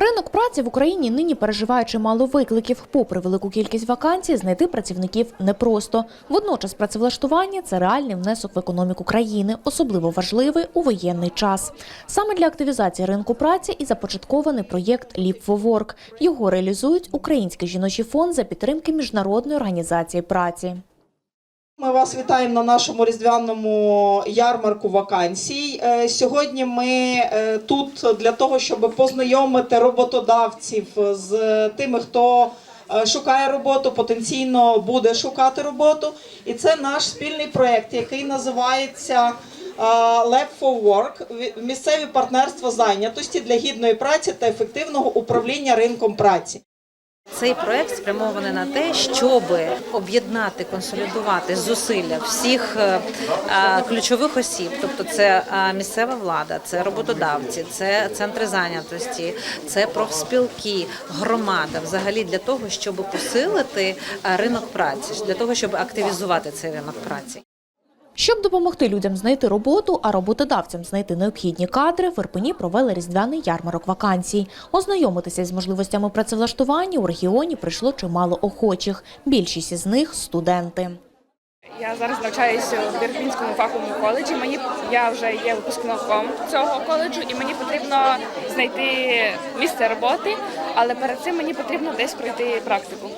Ринок праці в Україні нині переживає чимало викликів. Попри велику кількість вакансій, знайти працівників непросто. Водночас працевлаштування це реальний внесок в економіку країни, особливо важливий у воєнний час. Саме для активізації ринку праці і започаткований проєкт «Leap for Work». Його реалізують Український жіночий фонд за підтримки міжнародної організації праці. Ми вас вітаємо на нашому різдвяному ярмарку вакансій. Е, Сьогодні ми е, тут для того, щоб познайомити роботодавців з тими, хто е, шукає роботу, потенційно буде шукати роботу. І це наш спільний проєкт, який називається Lab for Work – місцеві партнерства зайнятості для гідної праці та ефективного управління ринком праці. Цей проект спрямований на те, щоб об'єднати, консолідувати зусилля всіх е, е, ключових осіб, тобто це е, місцева влада, це роботодавці, це центри зайнятості, це профспілки, громада, взагалі для того, щоб посилити ринок праці, для того, щоб активізувати цей ринок праці. Щоб допомогти людям знайти роботу, а роботодавцям знайти необхідні кадри, в Ірпені провели різдвяний ярмарок вакансій. Ознайомитися з можливостями працевлаштування у регіоні прийшло чимало охочих. Більшість із них студенти. Я зараз навчаюся в Ірпінському фаховому коледжі. Мені я вже є випускником цього коледжу, і мені потрібно знайти місце роботи, але перед цим мені потрібно десь пройти практику.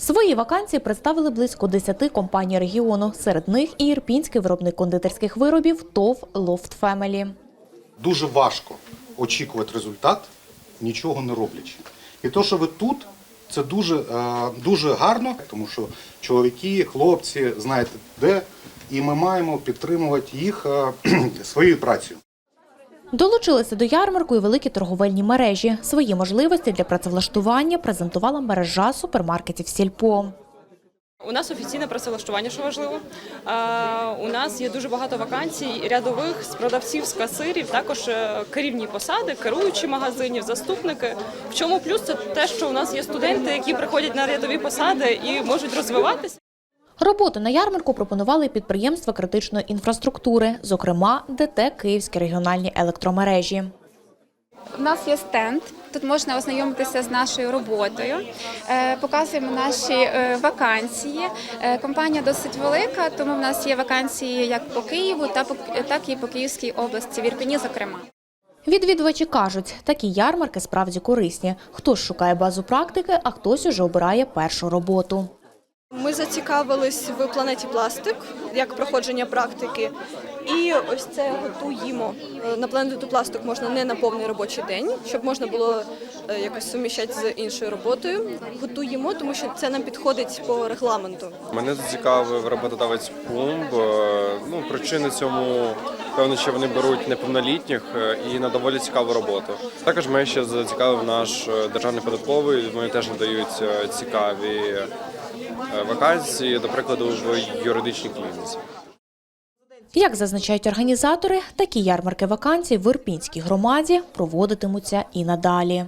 Свої вакансії представили близько 10 компаній регіону. Серед них і ірпінський виробник кондитерських виробів ТОВ Loft Family. дуже важко очікувати результат, нічого не роблячи. І то, що ви тут, це дуже, е, дуже гарно, тому що чоловіки, хлопці, знаєте де, і ми маємо підтримувати їх е, своєю працею. Долучилися до ярмарку і великі торговельні мережі. Свої можливості для працевлаштування презентувала мережа супермаркетів Сільпо. У нас офіційне працевлаштування, що важливо. У нас є дуже багато вакансій рядових з продавців, з касирів, також е, керівні посади, керуючі магазинів, заступники. В чому плюс це те, що у нас є студенти, які приходять на рядові посади і можуть розвиватися. Роботу на ярмарку пропонували підприємства критичної інфраструктури, зокрема ДТ Київські регіональні електромережі. У нас є стенд. Тут можна ознайомитися з нашою роботою. Е, Показуємо наші е, вакансії. Е, Компанія досить велика, тому в нас є вакансії як по Києву, так і по Київській області, в Ірпені, зокрема. Відвідувачі кажуть, такі ярмарки справді корисні. Хтось шукає базу практики, а хтось уже обирає першу роботу. Ми зацікавились в планеті пластик як проходження практики. І ось це готуємо. Е, На планету пластик можна не на повний робочий день, щоб можна було е, якось суміщати з іншою роботою. Готуємо, тому що це нам підходить по регламенту. Мене зацікавив роботодавець Пумб. Е, Ну, причини цьому певно, що вони беруть неповнолітніх і на доволі цікаву роботу. Також мене ще зацікавив наш державний податковий. Вони теж надають цікаві вакансії, до прикладу, в юридичній клініці. Як зазначають організатори, такі ярмарки вакансій в Ірпінській громаді проводитимуться і надалі.